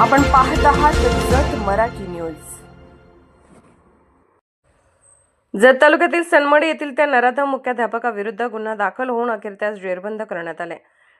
आपण पाहत आहात जत मराठी न्यूज. जत तालुक्यातील सनमडी येथील त्या नराधम मुख्याध्यापकाविरुद्ध गुन्हा दाखल होऊन अखेर त्यास जेरबंद करण्यात आले.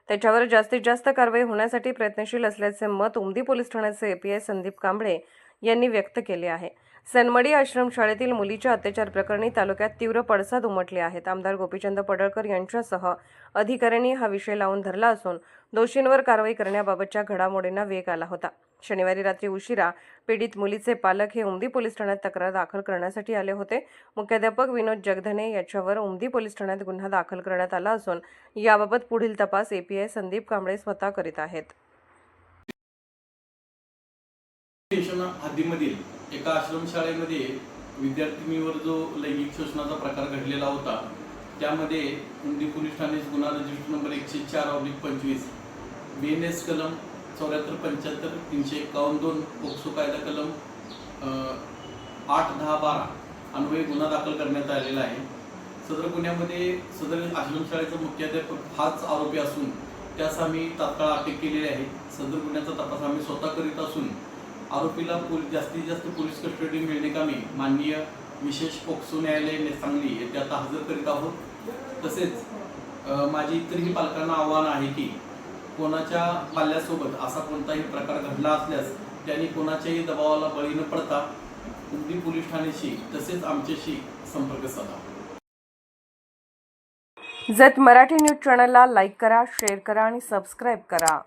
त्याच्यावर जास्तीत जास्त कारवाई होण्यासाठी प्रयत्नशील असल्याचे मत उमदी पोलीस ठाण्याचे एपीआय संदीप कांबळे यांनी व्यक्त केले आहे. सनमडी आश्रमशाळेतील मुलीच्या अत्याचार प्रकरणी तालुक्यात तीव्र पडसाद उमटले आहेत. आमदार गोपीचंद पडळकर यांच्यासह अधिकाऱ्यांनी हा विषय लावून धरला असून दोषींवर कारवाई करण्याबाबतच्या घडामोडींना वेग आला होता. शनिवारी रात्री उशिरा पीडित मुलीचे पालक हे उमदी पोलीस ठाण्यात तक्रार दाखल करण्यासाठी आले होते. मुख्याध्यापक विनोद जगधने याच्यावर उमदी पोलीस ठाण्यात गुन्हा दाखल करण्यात आला असून याबाबत पुढील तपास एपीआय संदीप कांबळे स्वतः करीत आहेत. हद्दीमधील एका आश्रमशाळेमध्ये विद्यार्थिनीवर जो लैंगिक शोषणाचा प्रकार घडलेला होता त्यामध्ये उमदी पोलीस ठाणे गुन्हा रजिस्टर नंबर एकशे चार ऑब्लिक पंचवीस बी एन एस कलम चौऱ्याहत्तर पंच्याहत्तर तीनशे एकावन्न दोन पोक्सो कायदा कलम आठ दहा बारा अन्वये गुन्हा दाखल करण्यात आलेला आहे. सदर गुन्ह्यामध्ये सदर आश्रमशाळेचा मुख्याध्यापक हाच आरोपी असून त्यास आम्ही तात्काळ अटक केलेली आहे. सदर गुन्ह्याचा तपास आम्ही स्वतः करीत असून आरोपीला पोलीस जास्तीत जास्त पोलीस कस्टडी मिळणे कामी माननीय विशेष पोक्सो न्यायालय सांगली येथे आता हजर करीत आहोत. तसेच माझी इतरही पालकांना आव्हान आहे की कोणाच्या पाल्यासोबत असा कोणताही प्रकार घडला असल्यास त्यांनी कोणाच्याही दबावाला बळी न पडता उमदी पोलीस ठाण्याशी तसेच आमच्याशी संपर्क साधा. जत मराठी न्यूज चॅनलला लाईक करा शेअर करा आणि सबस्क्राईब करा.